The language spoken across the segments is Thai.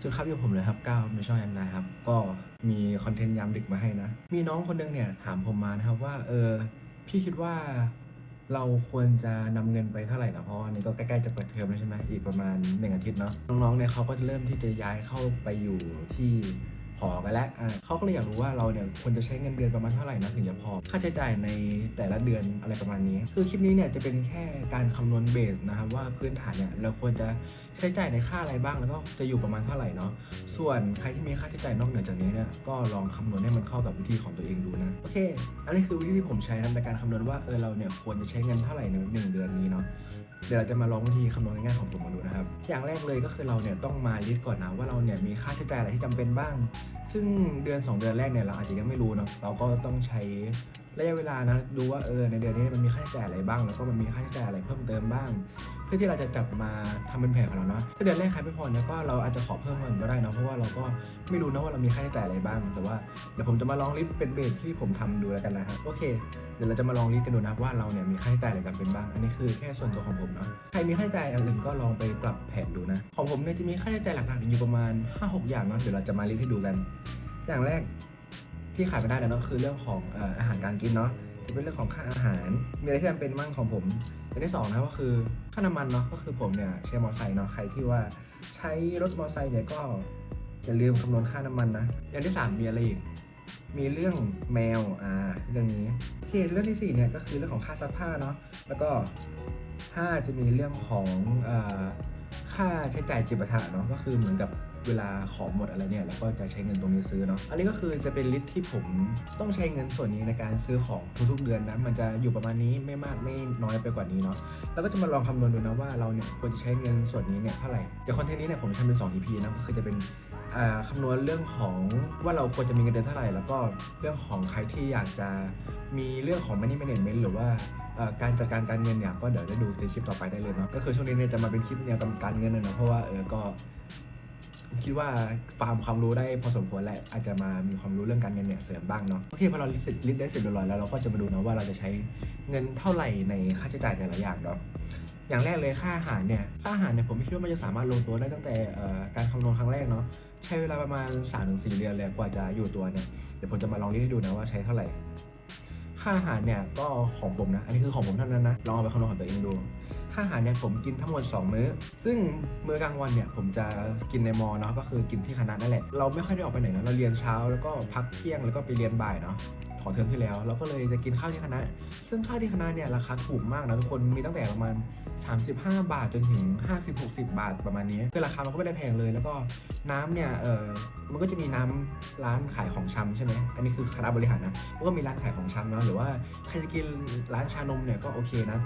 สวัสดีครับอยู่ผมเลยครับก้าวในช่อบแอมนายครับ ก็มีคอนเทนต์ยามดึกมาให้นะ มีน้องคนนึงเนี่ยถามผมมานะครับว่า เออ พี่คิดว่าเราควรจะนำเงินไปเท่าไหร่นะเพราะอันนี้ก็ใกล้ๆจะเปิดเทอมแล้วใช่ไหมอีกประมาณหนึ่งอาทิตย์เนาะน้องๆเนี่ยเขาก็จะเริ่มที่จะย้ายเข้าไปอยู่ที่ หอกันแล้วอะเขาก็เลยอยากรู้ว่าเราเนี่ยควรจะใช้เงินเดือนประมาณเท่าไหร่นะถึงจะพอ ค่าใช้จ่ายในแต่ละเดือนอะไรประมาณนี้ คือคลิปนี้เนี่ยจะเป็นแค่การคำนวณเบสนะครับว่าพื้นฐานเนี่ยเราควรจะใช้จ่ายในค่าอะไรบ้างแล้วก็จะอยู่ประมาณเท่าไหร่เนาะ ส่วนใครที่มีค่าใช้จ่ายนอกเหนือจากนี้เนี่ยก็ลองคำนวณให้มันเข้ากับวิธีของตัวเองดูนะ โอเค อันนี้คือวิธีที่ผมใช้นะในการคำนวณว่าเออเราเนี่ยควรจะใช้เงินเท่าไหร่ในหนึ่งเดือนนี้เนาะ เดี๋ยวเราจะมาลองวิธีคำนวณง่ายๆของผมมาดูนะครับ อย่างแรกเลยก็คือเราเนี่ยต้องมาลิสต์ก่อนนะว่าเราเนี่ยมีค่าใช้จ่ายอะไรที่จำเป็นบ้างซึ่งเดือน 2 เดือนแรกเนี่ยเราอาจจะยังไม่รู้เนาะเราก็ต้องใช้ ระยะเวลานะดูว่าเออในเดือนนี้มันมีค่าใช้จ่ายอะไรบ้าง แล้วก็มันมีค่าใช้จ่ายอะไรเพิ่มเติมบ้าง เพื่อที่เราจะจับมาทำเป็นแผนของเราเนาะถ้าเดือนแรกใครไม่พอเนี่ยก็เราอาจจะขอเพิ่มเงินก็ได้นะเพราะว่าเราก็ไม่รู้นะว่าเรามีค่าใช้จ่ายอะไรบ้าง แต่ว่าเดี๋ยวผมจะมาลองลิสต์เป็นเบสที่ผมทำดูแล้วกันนะฮะโอเค เดี๋ยวเราจะมาลองลิสต์กันดูนะว่าเราเนี่ยมีค่าใช้จ่ายอะไรจำเป็นบ้าง อันนี้คือแค่ส่วนตัวของผมเนาะใครมีค่าใช้จ่ายอย่างอื่นก็ลองไปปรับแผนดูนะของผมเนี่ยจะมีค่าใช้จ่ายหลักๆอยู่ประมาณ 5-6 อย่างเนาะเดี๋ยวเราจะมาลิสต์ให้ดูกัน อย่างแรก ที่ขาดไม่ได้เลยเนาะคือเรื่องของอาหารการกินเนาะจะเป็นเรื่องของค่าอาหาร มีอะไรที่จำเป็นบ้างของผมอย่างที่สองนะก็คือค่าน้ำมันเนาะก็คือผมเนี่ยใช้มอเตอร์ไซค์เนาะใครที่ว่าใช้รถมอเตอร์ไซค์เนี่ยก็อย่าลืมคำนวณค่าน้ำมันนะอย่างที่สามมีอะไรอีกมีเรื่องแมวอ่าเรื่องนี้โอเคเรื่องที่สี่เนี่ยก็คือเรื่องของค่าซักผ้าเนาะแล้วก็ห้าจะมีเรื่องของเอ่อค่าใช้จ่ายจิปาถะเนาะก็คือเหมือนกับ เวลาของหมดอะไรเนี่ยเราก็จะใช้เงินตรงนี้ซื้อเนาะอันนี้ก็คือจะเป็นลิสต์ที่ผมต้องใช้เงินส่วนนี้ในการซื้อของทุกๆเดือนนะมันจะอยู่ประมาณนี้ไม่มากไม่น้อยไปกว่านี้เนาะแล้วก็จะมาลองคำนวณดูนะว่าเราเนี่ยควรจะใช้เงินส่วนนี้เนี่ยเท่าไหร่เดี๋ยวคอนเทนต์นี้เนี่ยผมจะทำเป็น 2 EP นะก็คือจะเป็นคำนวณเรื่องของว่าเราควรจะมีเงินเดือนเท่าไหร่ แล้วก็เรื่องของใครที่อยากจะมีเรื่องของ money management หรือว่าการจัดการการเงินเนี่ยก็เดี๋ยวได้ดูในคลิปต่อไปได้เลยเนาะก็คือช่วงนี้เนี่ยจะมาเป็นคลิปแนวการเงินเลยนะเพราะว่าเออก็ คิดว่าฟาร์มความรู้ได้พอสมควรแหละอาจจะมามีความรู้เรื่องการเงินเนี่ยเสริมบ้างเนาะโอเคพอเราลิสต์ลิสต์ได้เสร็จเรียบร้อยแล้วเราก็จะมาดูนะว่าเราจะใช้เงินเท่าไหร่ในค่าใช้จ่ายแต่ละอย่างเนาะอย่างแรกเลยค่าอาหารเนี่ยค่าอาหารเนี่ยผมไม่คิดว่ามันจะสามารถลงตัวได้ตั้งแต่การคำนวณครั้งแรกเนาะใช้เวลาประมาณ 3-4 เดือนเลยกว่าจะอยู่ตัวเนี่ยเดี๋ยวผมจะมาลองลิสต์ให้ดูนะว่าใช้เท่าไหร่ค่าอาหารเนี่ยก็ของผมนะ อันนี้คือของผมเท่านั้นนะ ลองเอาไปคำนวณของตัวเองดูาอาหารเนี่ยผมกินทั้งหมด 2 มื้อ ซึ่งมื้อกลางวันเนี่ยผมจะกินในมอเนาะก็คือกินที่คณะนั่นแหละ เราไม่ค่อยได้ออกไปไหนนะเราเรียนเช้าแล้วก็พักเที่ยงแล้วก็ไปเรียนบ่ายเนาะของเทอมที่แล้ว เราก็เลยจะกินข้าวที่คณะ ซึ่งข้าวที่คณะเนี่ยราคาถูกมากนะทุกคนมีตั้งแต่ประมาณ 35 บาทจนถึง 50-60 บาทประมาณนี้คือราคามันก็ไม่ได้แพงเลยแล้วก็น้ำเนี่ยเออมันก็จะมีน้ำร้านขายของชำใช่ไหมอันนี้คือคณะบริหารนะมันก็มีร้านขายของชำเนาะหรือว่าใครจะกินร้านชานมเนี่ยก็โอเคนะ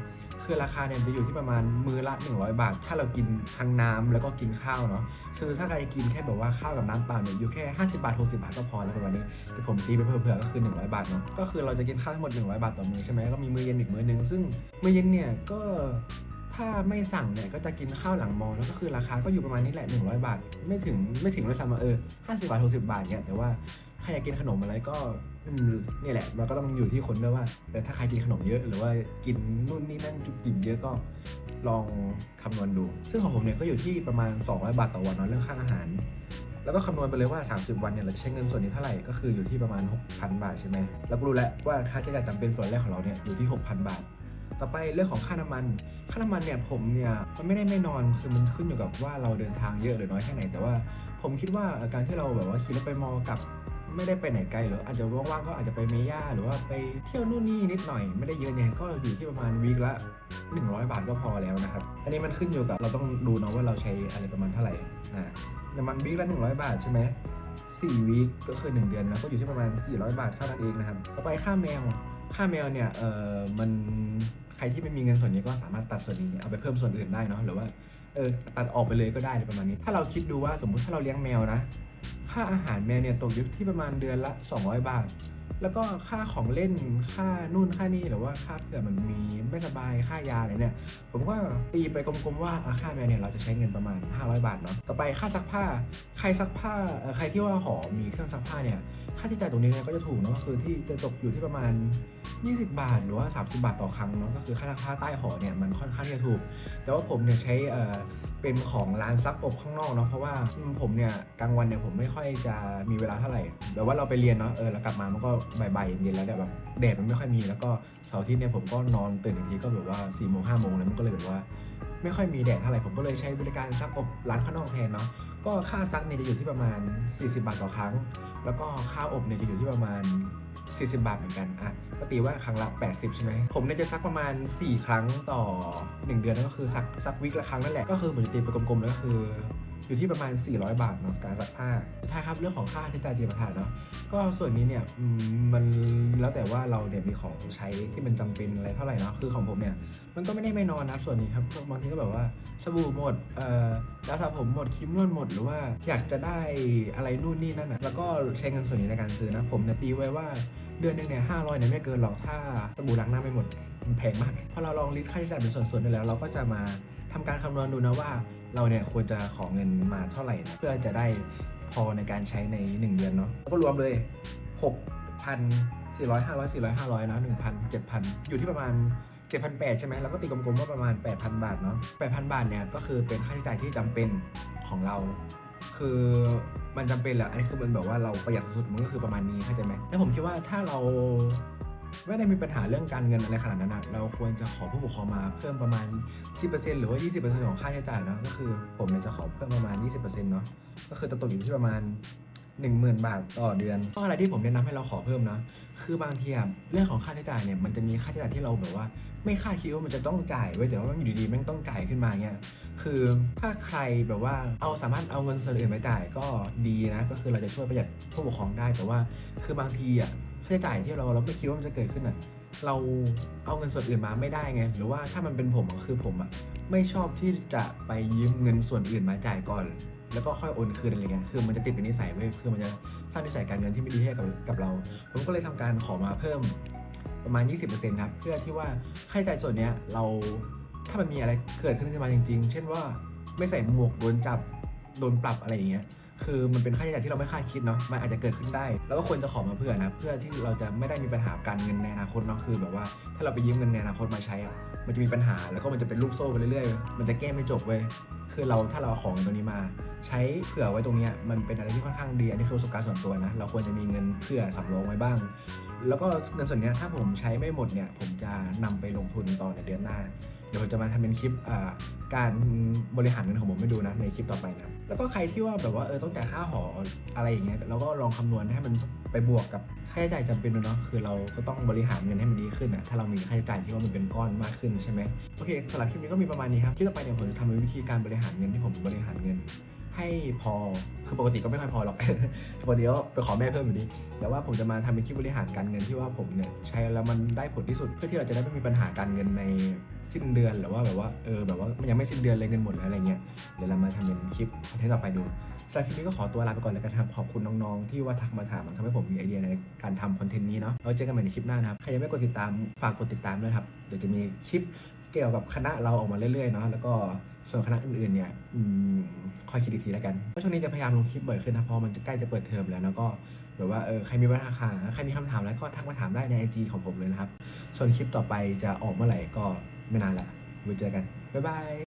คือราคาเนี่ยจะอยู่ที่ประมาณมือละ 100 บาท ถ้าเรากินทั้งน้ำแล้วก็กินข้าวเนาะคือถ้าใครกินแค่แบบว่าข้าวกับน้ำเปล่าเนี่ยอยู่แค่ 50 บาท 60 บาทก็พอแล้วประมาณนี้แต่ผมตีไปเผื่อๆก็คือ 100 บาทเนาะก็คือเราจะกินข้าวทั้งหมด 100 บาทต่อมื้อใช่ไหมก็มีมื้อเย็นอีกมื้อนึงซึ่งมื้อเย็นเนี่ยก็ ถ้าไม่สั่งเนี่ยก็จะกินข้าวหลังมอแล้วก็คือราคาก็อยู่ประมาณนี้แหละ 100 บาท ไม่ถึงไม่ถึงเลยซ้ำมเออ50บาท60บาทเนี่ยแต่ว่าใครอยากกินขนมอะไรก็นี่แหละมันก็ต้องอยู่ที่คนด้วยว่าเออถ้าใครกินขนมเยอะ หรือว่ากินนู่นนี่นั่นจุกจิบเยอะก็ลองคำนวณดู ซึ่งของผมเนี่ยก็อยู่ที่ประมาณ 200 บาทต่อวันเนาะเรื่องค่าอาหาร แล้วก็คำนวณไปเลยว่า 30 วันเนี่ยเราจะใช้เงินส่วนนี้เท่าไหร่ก็คืออยู่ที่ประมาณ 6,000 บาทใช่ไหมเราก็รู้แล้วว่าค่าใช้จ่ายจำเป็นส่วนแรกของเราเนี่ยอยู่ที่ 6,000 บาท ต่อไปเรื่องของค่าน้ำมัน ค่าน้ำมันเนี่ยผมเนี่ยมันไม่ได้ไม่นอนคือมันขึ้นอยู่กับว่าเราเดินทางเยอะหรือน้อยแค่ไหน แต่ว่าผมคิดว่าการที่เราแบบว่าขี่รถไปมอกับไม่ได้ไปไหนไกลหรืออาจจะว่างๆก็อาจจะไปเมย่าหรือว่าไปเที่ยวนู่นนี่นิดหน่อยไม่ได้เยอะเนี่ยก็อยู่ที่ประมาณวีคละ 100 บาทก็พอแล้วนะครับ อันนี้มันขึ้นอยู่กับเราต้องดูเนาะว่าเราใช้อะไรประมาณเท่าไหร่อ่าน้ำมันวีคละ 100 บาทใช่ไหมสี่วีคก็คือ 1 เดือนนะก็อยู่ที่ประมาณ 400 บาทเท่านั้นเองนะครับต่อไปค่าแมวค่าแมวเนี่ยเออมัน รที่ไม่มีเงินส่วนนี้ก็สามารถตัดส่วนนี้เอาไปเพิ่มส่วนอื่นได้เนาะหรือว่าเออตัดออกไปเลยก็ได้ประมาณนี้ ถ้าเราคิดดูว่าสมมุติถ้าเราเลี้ยงแมวนะ ค่าอาหารแมวเนี่ยตกอยู่ที่ประมาณเดือนละ 200 บาทแล้วก็ค่าของเล่นค่านู่นค่านี่หรือว่าค่าเผื่อมันมีไม่สบายค่ายาอะไรเนี่ย ผมก็ตีไปกลมๆว่าค่าแมวเนี่ยเราจะใช้เงินประมาณ 500 บาทเนาะต่อไปค่าซักผ้าใครซักผ้าใครที่ว่าหอมีเครื่องซักผ้าเนี่ยค่าใช้จ่ายตรงนี้เนี่ยก็จะถูกเนาะคือที่จะตกอยู่ที่ประมาณ 20 บาท หรือว่า 30 บาทต่อครั้งเนาะก็คือค่าค่าใต้หอเนี่ยมันค่อนข้างที่จะถูก แต่ว่าผมเนี่ยใช้เอ่อเป็นของร้านซับอบข้างนอกเนาะเพราะว่าผมเนี่ยกลางวันเนี่ยผมไม่ค่อยจะมีเวลาเท่าไหร่แบบว่าเราไปเรียนเนาะเออแล้วกลับมามันก็บ่ายๆเย็นๆแล้วแต่แบบแดดมันไม่ค่อยมีแล้วก็เสาร์อาทิตย์เนี่ยผมก็นอนตื่นอีกทีก็แบบว่า4ี่โมงห้าโมงแล้วมันก็เลยแบบว่า ไม่ค่อยมีแดดเท่าไหร่ผมก็เลยใช้บริการซักอบร้านข้างนอกแทนเนาะก็ค่าซักเนี่ยจะอยู่ที่ประมาณ 40 บาทต่อครั้ง แล้วก็ค่าอบเนี่ยจะอยู่ที่ประมาณ 40 บาทเหมือนกันอะก็ตีว่าครั้งละ 80 ใช่ไหมผมเนี่ยจะซักประมาณ 4 ครั้งต่อ 1 เดือนนั่นก็คือซักซักวิกละครั้งนั่นแหละก็คือเหมือนตีไปกลมๆแล้วก็คือ อยู่ที่ประมาณ 400 บาทเนาะการซักผ้าสุดท้ายครับเรื่องของค่าใช้จ่ายเจียประทานเนาะก็ส่วนนี้เนี่ยมันแล้วแต่ว่าเราเนี่ยมีของใช้ที่มันจำเป็นอะไรเท่าไหร่เนาะคือของผมเนี่ยมันก็ไม่ได้ไม่นอนนะส่วนนี้ครับบางทีก็แบบว่าสบู่หมดเอ่อยาสระผมหมดครีมนวดหมดหรือว่าอยากจะได้อะไรนู่นนี่นั่นอะแล้วก็ใช้เงินส่วนนี้ในการซื้อนะผมเนี่ยตีไว้ว่าเดือนหนึงเนี่ยห้าร้อยเนี่ยไม่เกินหรอกถ้าสบู่ล้างหน้าไม่หมดมันแพงมากพอเราลองลิสต์ค่าใช้จ่ายเป็นส่วนๆได้แล้ว เราก็จะมาทำการคำนวณดูนะว่า เราเนี่ยควรจะขอเงินมาเท่าไหร่นะเพื่อจะได้พอในการใช้ใน 1 เดือนเนาะแล้วก็รวมเลย 6,000 400 500 400 500นะ1,000 7,000 อยู่ที่ประมาณ 7,800 ใช่ไหมแล้วก็ตีกลมๆว่าประมาณ 8,000 บาทเนาะ8,000 บาทเนี่ยก็คือเป็นค่าใช้จ่ายที่จำเป็นของเรา คือมันจำเป็นแหละอันนี้คือมันแบบว่าเราประหยัดสุดๆมันก็คือประมาณนี้เข้าใจไหมแล้วผมคิดว่าถ้าเรา ไม่ได้มีปัญหาเรื่องการเงินอะไรขนาดนั้นนะเราควรจะขอผู้ปกครองมาเพิ่มประมาณ 10%หรือว่า 20%ของค่าใช้จ่ายเนาะก็คือผมเนี่ยจะขอเพิ่มประมาณ 20%เนาะก็คือจะตกอยู่ที่ประมาณ 10,000 บาทต่อเดือนก็อะไรที่ผมแนะนำให้เราขอเพิ่มนะ คือบางทีเรื่องของค่าใช้จ่ายเนี่ยมันจะมีค่าใช้จ่ายที่เราแบบว่า ไม่คาดคิดว่ามันจะต้องจ่ายไว้แต่ว่ามันอยู่ดีๆแม่งต้องจ่ายขึ้นมาเงี้ยคือถ้าใครแบบว่าเอาสามารถเอาเงินส่วนอื่นมาจ่ายก็ดีนะก็คือเราจะช่วยประหยัดผู้ปกครองได้แต่ว่า คือบางทีอะค่าใช้จ่ายที่เราเราไม่คิดว่ามันจะเกิดขึ้นอะเราเอาเงินส่วนอื่นมาไม่ได้ไง หรือว่าถ้ามันเป็นผมอะคือผมอะไม่ชอบที่จะไปยืมเงินส่วนอื่นมาจ่ายก่อน แล้วก็ค่อยโอนคืนอะไรเงี้ยคือมันจะติดเป็นนิสัยไว้ยคือมันจะสร้างนิสัยการเงินที่ไม่ดีให้กับกับเรา ผมก็เลยทำการขอมาเพิ่มประมาณ 20%ครับเพื่อที่ว่าค่าใช้จ่ายส่วนเนี้ยเราถ้ามันมีอะไรเกิดขึ้นขึ้นมาจริง ๆ เช่นว่าไม่ใส่หมวกโดนจับโดนปรับอะไรอย่างเงี้ยคือมันเป็นค่าใช้จ่ายที่เราไม่คาดคิดเนาะมันอาจจะเกิดขึ้นได้ แล้วก็ควรจะขอมาเพื่อนะเพื่อที่เราจะไม่ได้มีปัญหาการเงินในอนาคตเนาะคือแบบว่าถ้าเราไปยืมเงินในอนาคตมาใช้อะมันจะมีปัญหาแล้วก็มันจะเป็นลูกโซ่ไปเรื่อยๆ มันจะแก้ไม่จบเว้ยคือเราถ้าเราของตรงนี้มา ใช้เผื่อไว้ตรงนี้มันเป็นอะไรที่ค่อนข้างดีอันนี้คือประสบการณ์ส่วนตัวนะ เราควรจะมีเงินเผื่อสำรองไว้บ้าง แล้วก็เงินส่วนนี้ถ้าผมใช้ไม่หมดเนี่ย ผมจะนำไปลงทุนต่อในเดือนหน้า เดี๋ยวผมจะมาทำเป็นคลิปการบริหารเงินของผมให้ดูนะในคลิปต่อไปนะ แล้วก็ใครที่ว่าแบบว่าเออต้องจ่ายค่าหออะไรอย่างเงี้ยเราก็ลองคำนวณให้มันไปบวกกับค่าใช้จ่ายจำเป็นด้วยเนาะคือเราก็ต้องบริหารเงินให้มันดีขึ้นอะถ้าเรามีค่าใช้จ่ายที่ว่ามันเป็นก้อนมากขึ้นใช่ไหมโอเคสำหรับคลิปนี้ก็มีประมาณนี้ครับคลิปต่อไปเนี่ยผมจะทำเป็นวิธีการบริหารเงินที่ผมบริหารเงิน ให้พอคือปกติก็ไม่ค่อยพอหรอกปกติก็ไปขอแม่เพิ่มอยู่ดีแต่ว่าผมจะมาทำเป็นคลิปบริหารการเงินที่ว่าผมเนี่ยใช้แล้วมันได้ผลที่สุดเพื่อที่เราจะได้ไม่มีปัญหาการเงินในสิ้นเดือนหรือว่าแบบว่าเออแบบว่ามันยังไม่สิ้นเดือนเลยเงินหมดแล้วอะไรเงี้ยเดี๋ยวเรามาทำเป็นคลิปคอนเทนต์ต่อไปดูสำหรับคลิปนี้ก็ขอตัวลาไปก่อนแล้วกันครับขอบคุณน้องๆที่ว่าทักมาถามทำให้ผมมีไอเดียในการทำคอนเทนต์นี้เนาะเราเจอกันใหม่ในคลิปหน้านะครับใครยังไม่กดติดตามฝากกดติดตามด้วยครับเดี๋ยวจะมีคลิป เกี่ยวกับคณะเราออกมาเรื่อยๆเนาะแล้วก็ส่วนคณะอื่นๆเนี่ยอค่อยคิดอีกทีแล้วกันเพราะช่วงนี้จะพยายามลงคลิปบ่อยขึ้นนะเพราะมันจะใกล้จะเปิดเทอมแล้วแล้วก็แบบว่าเออใครมีปัญหาใครมีคำถามอะไรก็ทักมาถามได้ใน IG ของผมเลยนะครับ ส่วนคลิปต่อไปจะออกเมื่อไหร่ก็ไม่นานละไว้เจอกันบ๊ายบาย